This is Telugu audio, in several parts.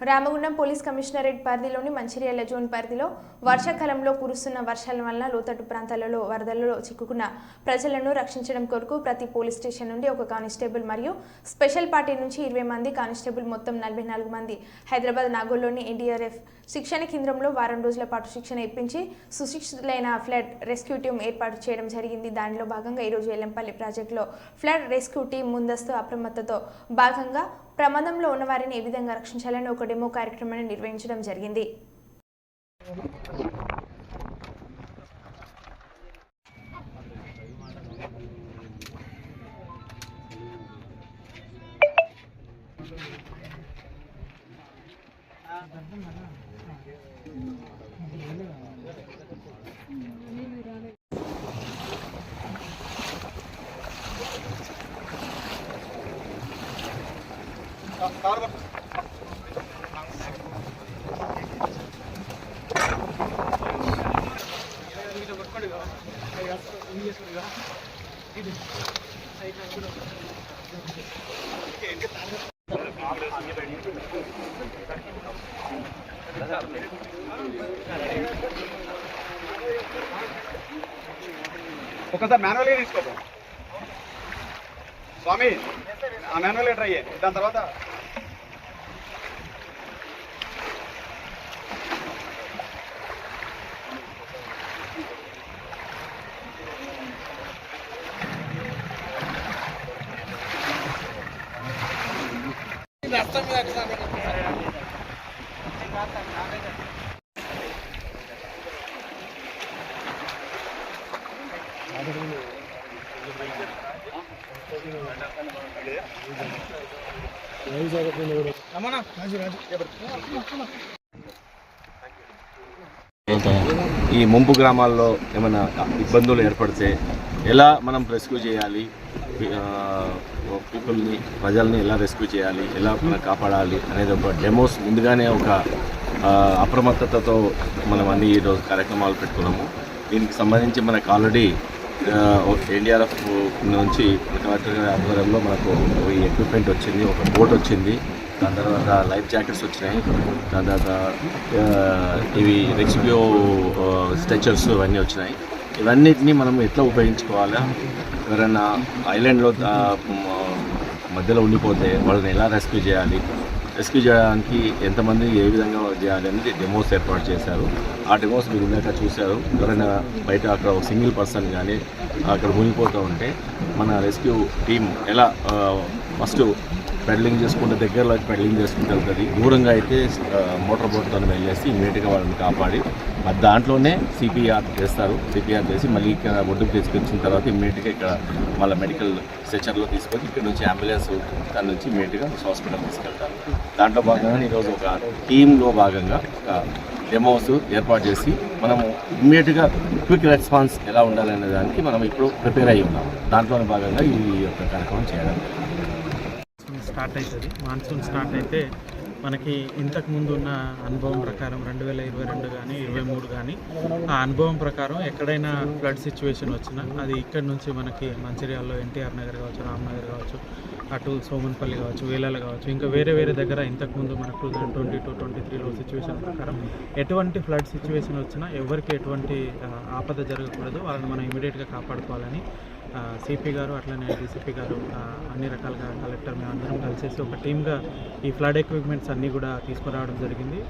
రామగుండం పోలీస్ కమిషనరేట్ పరిధిలోని మంచిర్యాల జోన్ పరిధిలో వర్షాకాలంలో కురుస్తున్న వర్షాల వలన లోతట్టు ప్రాంతాలలో వరదలలో చిక్కుకున్న ప్రజలను రక్షించడం కొరకు ప్రతి పోలీస్ స్టేషన్ నుండి ఒక కానిస్టేబుల్ మరియు స్పెషల్ పార్టీ నుంచి ఇరవై మంది కానిస్టేబుల్ మొత్తం నలభై నాలుగు మంది హైదరాబాద్ నాగోల్లోని ఎన్డీఆర్ఎఫ్ శిక్షణ కేంద్రంలో వారం రోజుల పాటు శిక్షణ ఇప్పించి సుశిక్షితులైన ఫ్లడ్ రెస్క్యూ టీం ఏర్పాటు చేయడం జరిగింది. దానిలో భాగంగా ఈరోజు ఎల్లంపల్లి ప్రాజెక్టులో ఫ్లడ్ రెస్క్యూ టీం ముందస్తు అప్రమత్తతో భాగంగా ప్రమాదంలో ఉన్న వారిని ఏ విధంగా రక్షించాలని ఒక డెమో కార్యక్రమాన్ని నిర్వహించడం జరిగింది. ఒకసారి మాన్యువల్గా తీసుకోపో. స్వామి ఆ మాన్యువల్గా ట్రై చేయండి దాని తర్వాత ఈ ముంపు గ్రామాల్లో ఏమైనా ఇబ్బందులు ఏర్పడితే ఎలా మనం రెస్క్యూ చేయాలి? పీపుల్ని ప్రజల్ని ఎలా రెస్క్యూ చేయాలి ఎలా మనం కాపాడాలి అనేది ఒక డెమోస్ ముందుగానే ఒక అప్రమత్తతతో మనం అన్ని ఈరోజు కార్యక్రమాలు పెట్టుకున్నాము. దీనికి సంబంధించి మనకు ఆల్రెడీ ఎన్డీఆర్ఎఫ్ నుంచి కలెక్టర్ గారి ఆధ్వర్యంలో మనకు ఈ ఎక్విప్మెంట్ వచ్చింది ఒక బోట్ వచ్చింది. దాని తర్వాత లైఫ్ జాకెట్స్ వచ్చినాయి. దాని తర్వాత ఇవి రెస్క్యూ స్ట్రెచర్స్ ఇవన్నీ వచ్చినాయి. ఇవన్నిటిని మనం ఎట్లా ఉపయోగించుకోవాలా? ఎవరైనా ఐలాండ్లో మధ్యలో ఉండిపోతే వాళ్ళని ఎలా రెస్క్యూ చేయాలి? రెస్క్యూ చేయడానికి ఎంతమంది ఏ విధంగా చేయాలి అనేది డెమోస్ ఏర్పాటు చేశారు. ఆ డెమోస్ మీరు ఇందాక చూశారు. ఎవరైనా బయట అక్కడ ఒక సింగిల్ పర్సన్ కానీ అక్కడ మునిగిపోతూ ఉంటే మన రెస్క్యూ టీం ఎలా ఫస్ట్ పెడలింగ్ చేసుకుంటే దగ్గరలో పెడలింగ్ చేసుకుంటూ వెళ్తుంది. దూరంగా అయితే మోటార్ బోట్తో వెళ్ళేసి ఇమీడియట్గా వాళ్ళని కాపాడి దాంట్లోనే సిపిఆర్ చేస్తారు. సిపిఆర్ చేసి మళ్ళీ ఇక్కడ ఒడ్డుకు తీసుకొచ్చిన తర్వాత ఇమీడియట్గా ఇక్కడ వాళ్ళ మెడికల్ స్ట్రెచర్లో తీసుకొని ఇక్కడ నుంచి అంబులెన్స్ దాని నుంచి ఇమీడియట్గా హాస్పిటల్ తీసుకెళ్తారు. దాంట్లో భాగంగా ఈరోజు ఒక టీంలో భాగంగా ఒక డెమోస్ ఏర్పాటు చేసి మనము ఇమ్మీడియట్గా క్విక్ రెస్పాన్స్ ఎలా ఉండాలనే దానికి మనం ఇప్పుడు ప్రిపేర్ అయ్యి ఉన్నాం. దాంట్లోనే భాగంగా ఈ యొక్క కార్యక్రమం చేయడం స్టార్ట్ అవుతుంది. మాన్సూన్ స్టార్ట్ అయితే మనకి ఇంతకు ముందు ఉన్న అనుభవం ప్రకారం రెండు వేల ఇరవై రెండు కానీ ఇరవై మూడు కానీ ఆ అనుభవం ప్రకారం ఎక్కడైనా ఫ్లడ్ సిచ్యువేషన్ వచ్చినా అది ఇక్కడ నుంచి మనకి మంచిర్యాలలో ఎన్టీఆర్ నగర్ కావచ్చు రామ్నగర్ కావచ్చు అటు సోమన్పల్లి కావచ్చు వేలాల కావచ్చు ఇంకా వేరే వేరే దగ్గర ఇంతకుముందు మనకు ట్వంటీ టూ ట్వంటీ త్రీలో సిచ్యువేషన్ ప్రకారం ఎటువంటి ఫ్లడ్ సిచ్యువేషన్ వచ్చినా ఎవరికి ఎటువంటి ఆపద జరగకూడదు. వాళ్ళని మనం ఇమీడియట్గా కాపాడుకోవాలని సిపి గారు అట్లనే డీసీపీ గారు అన్ని రకాలుగా కలెక్టర్ మేము అందరం కలిసేసి ఒక టీమ్గా ఈ ఫ్లడ్ ఎక్విప్మెంట్స్ అన్నీ కూడా తీసుకురావడం జరిగింది.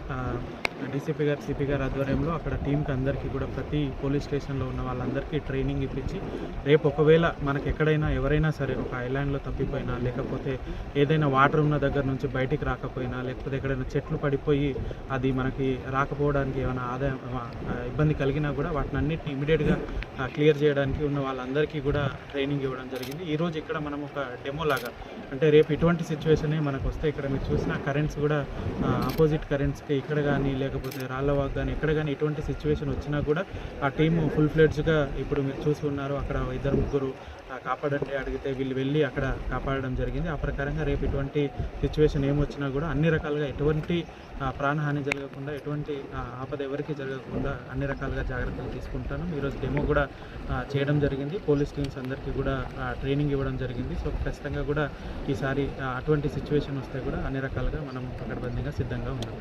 డీసీపీ గారు సిపి గారు ఆధ్వర్యంలో అక్కడ టీంకి అందరికీ కూడా ప్రతి పోలీస్ స్టేషన్లో ఉన్న వాళ్ళందరికీ ట్రైనింగ్ ఇప్పించి రేపు ఒకవేళ మనకి ఎక్కడైనా ఎవరైనా సరే ఒక ఐలాండ్లో తప్పిపోయినా లేకపోతే ఏదైనా వాటర్ ఉన్న దగ్గర నుంచి బయటికి రాకపోయినా లేకపోతే ఎక్కడైనా చెట్లు పడిపోయి అది మనకి రాకపోవడానికి ఏమైనా ఆదాయం ఇబ్బంది కలిగినా కూడా వాటిని అన్నిటిని ఇమీడియట్గా క్లియర్ చేయడానికి ఉన్న వాళ్ళందరికీ కూడా ట్రైనింగ్ ఇవ్వడం జరిగింది. ఈరోజు ఇక్కడ మనం ఒక డెమో లాగా అంటే రేపు ఇటువంటి సిచ్యువేషన్ మనకు వస్తే ఇక్కడ మీరు చూసిన కరెంట్స్ కూడా ఆపోజిట్ కరెంట్స్కి ఇక్కడ కానీ లేకపోతే రాళ్ళవాగ్ కానీ ఎక్కడ కానీ ఎటువంటి సిచ్యువేషన్ వచ్చినా కూడా ఆ టీము ఫుల్ ఫ్లెడ్జ్గా ఇప్పుడు మీరు చూసి ఉన్నారు. అక్కడ ఇద్దరు ముగ్గురు కాపాడండి అడిగితే వీళ్ళు వెళ్ళి అక్కడ కాపాడడం జరిగింది. ఆ ప్రకారంగా రేపు ఇటువంటి సిచ్యువేషన్ ఏమొచ్చినా కూడా అన్ని రకాలుగా ఎటువంటి ప్రాణహాని జరగకుండా ఎటువంటి ఆపద ఎవరికి జరగకుండా అన్ని రకాలుగా జాగ్రత్తలు తీసుకుంటాను. ఈరోజు డెమో కూడా చేయడం జరిగింది. పోలీస్ టీమ్స్ అందరికీ కూడా ట్రైనింగ్ ఇవ్వడం జరిగింది. సో ఖచ్చితంగా కూడా ఈసారి అటువంటి సిచ్యువేషన్ వస్తే కూడా అన్ని రకాలుగా మనం పకడ్బందీగా సిద్ధంగా ఉన్నాం.